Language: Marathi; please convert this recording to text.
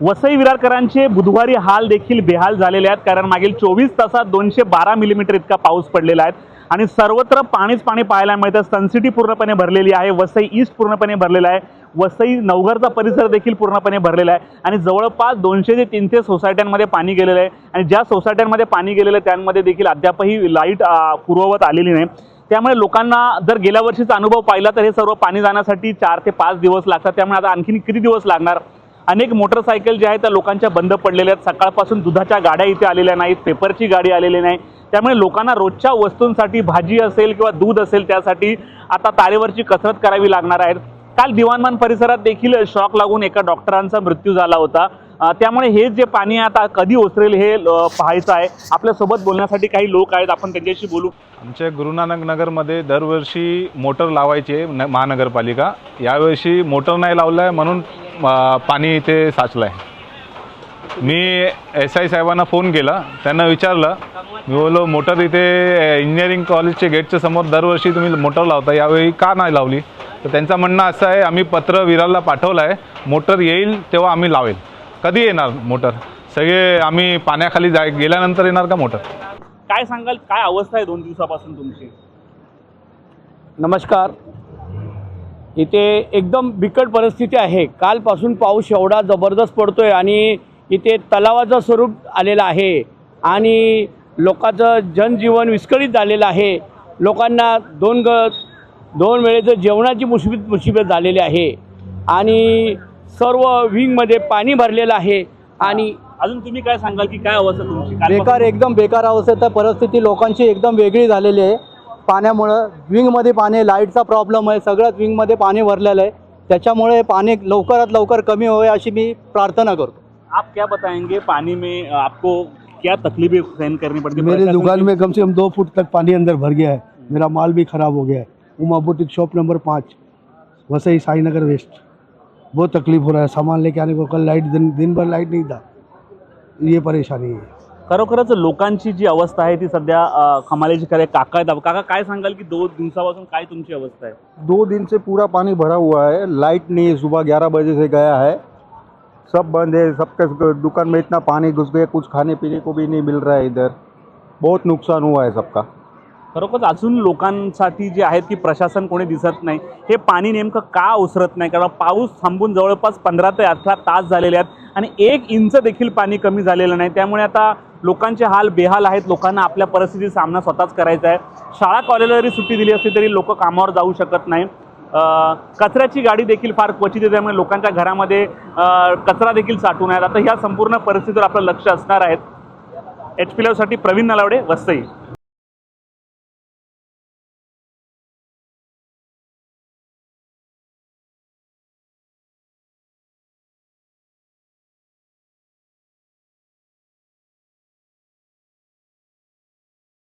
वसई विरारकरांचे बुधवारी हाल देखील बेहाल झालेले आहेत. कारण मागील चोवीस तासात दोनशे बारा मिलीमीटर इतका पाऊस पडलेला आहे. आणि सर्वत्र पाणीच पाणी पाहायला मिळतं. सनसिटी पूर्णपणे भरलेली आहे. वसई ईस्ट पूर्णपणे भरलेला आहे. वसई नवघरचा परिसर देखील पूर्णपणे भरलेला आहे. आणि जवळपास दोनशे ते तीनशे सोसायट्यांमध्ये पाणी गेलेलं आहे. आणि ज्या सोसायट्यांमध्ये पाणी गेलेलं आहे त्यांमध्ये देखील अद्यापही लाइट पुरवत पूर्ववत आलेली नाही. त्यामुळे लोकांना जर गेल्या वर्षीचा अनुभव पाहिला तर हे सर्व पाणी जाण्यासाठी चार ते पाच दिवस लागतात. त्यामुळे आता आणखीन किती दिवस लागणार? अनेक मोटरसायकल ज्या आहेत त्या लोकांच्या बंद पडलेल्या आहेत. सकाळपासून दुधाच्या गाड्या इथे आलेल्या नाहीत पेपरची गाडी आलेली नाही. त्यामुळे लोकांना रोजच्या वस्तूंसाठी भाजी असेल किंवा दूध असेल त्यासाठी आता तारेवरची कसरत करावी लागणार आहे काल दिवाणमान परिसरात देखील शॉक लागून एका डॉक्टरांचा मृत्यू झाला होता. त्यामुळे हे जे पाणी आता कधी ओसरेल हे पाहायचं आहे. आपल्यासोबत बोलण्यासाठी काही लोक आहेत आपण त्यांच्याशी बोलू. आमच्या गुरुनानक नगरमध्ये दरवर्षी मोटर लावायची आहे न महानगरपालिका. यावर्षी मोटर नाही लावलं आहे म्हणून पाणी इथे साचलं आहे मी एस आय साहेबांना फोन केला. त्यांना विचारलं. मी बोलो मोटर इथे इंजिनिअरिंग कॉलेजच्या गेटच्या समोर दरवर्षी तुम्ही मोटर लावता. यावेळी का नाही लावली? तर त्यांचं म्हणणं असं आहे आम्ही पत्र विरारला पाठवलं आहे मोटर येईल तेव्हा आम्ही लावेल. कधी येणार मोटर? सगळे आम्ही पाण्याखाली जाय गेल्यानंतर येणार का मोटर? काय सांगाल? काय अवस्था आहे दोन दिवसापासून तुमची? नमस्कार. इथे एकदम बिकट परिस्थिती आहे. कालपासून पाऊस एवढा जबरदस्त पडतोय आणि इथे तलावाचं स्वरूप आलेलं आहे आणि लोकांचं जनजीवन विस्कळीत झालेलं आहे. लोकांना दोन ग दोन वेळेचं जेवणाची मुसीबत मुसीबत झालेली आहे आणि सर्व विंगमध्ये पाणी भरलेलं आहे आणि अजून तुम्ही काय सांगाल की काय अवस्था तुमची? बेकार एकदम बेकार अवस्थेत आहे. परिस्थिती लोकांची एकदम वेगळी झालेली आहे. पाण्यामुळं विंगमध्ये पाणी लाईटचा प्रॉब्लेम आहे सगळ्याच विंगमध्ये पाणी भरलेलं आहे. त्याच्यामुळे पाणी लवकरात लवकर कमी होईल अशी मी प्रार्थना करतो. आप क्या बताएंगे पानी में आपको क्या तकलीफें सहन करनी पड़ती? मेरे प्रशासन दुकान में कम से कम दो फुट तक पानी अंदर भर गया है। मेरा माल भी खराब हो गया है। उमा बुटीक शॉप नंबर पाँच वसई साई नगर वेस्ट। बहुत तकलीफ हो रहा है। सामान लेके आने को कल लाइट दिन दिन भर लाइट नहीं था। ये परेशानी है। खरोखरच लोकांची जी अवस्था आहे ती सध्या अ, खमालेची करे काका आहेत. काका काय सांगाल की दोन दिवसापासून काय तुमची अवस्था आहे? दो दिन से पूरा पानी भरा हुआ है. लाइट नहीं सुबह ग्यारह बजे से गया है. सब बंद है. सबके दुकान में इतना पानी घुस गया कुछ खाने पीने को भी नहीं मिल रहा है इधर. बहुत नुकसान हुआ है सबका. खरोखर अजून लोकांसाठी जे आहेत की प्रशासन कोणी दिसत नाही हे पाणी नेमकं का ओसरत नाही? कारण पाऊस थांबून जवळपास पंधरा ते अठरा तास झालेले आहेत आणि एक इंच देखील पाणी कमी झालेलं नाही. त्यामुळे आता लोकांचे हाल बेहाल आहेत लोकांना आपल्या परिस्थितीचा सामना स्वतःच करायचा आहे. शाळा कॉलेजला जरी सुट्टी दिली असली तरी लोक कामावर जाऊ शकत नाही. कचऱ्याची गाडी देखील फार क्वचित आहे त्यामुळे लोकांच्या घरामध्ये कचरा देखील साठून आहेत आता ह्या संपूर्ण परिस्थितीवर आपलं लक्ष असणार आहेत एच पी साठी प्रवीण नलावडे वसई.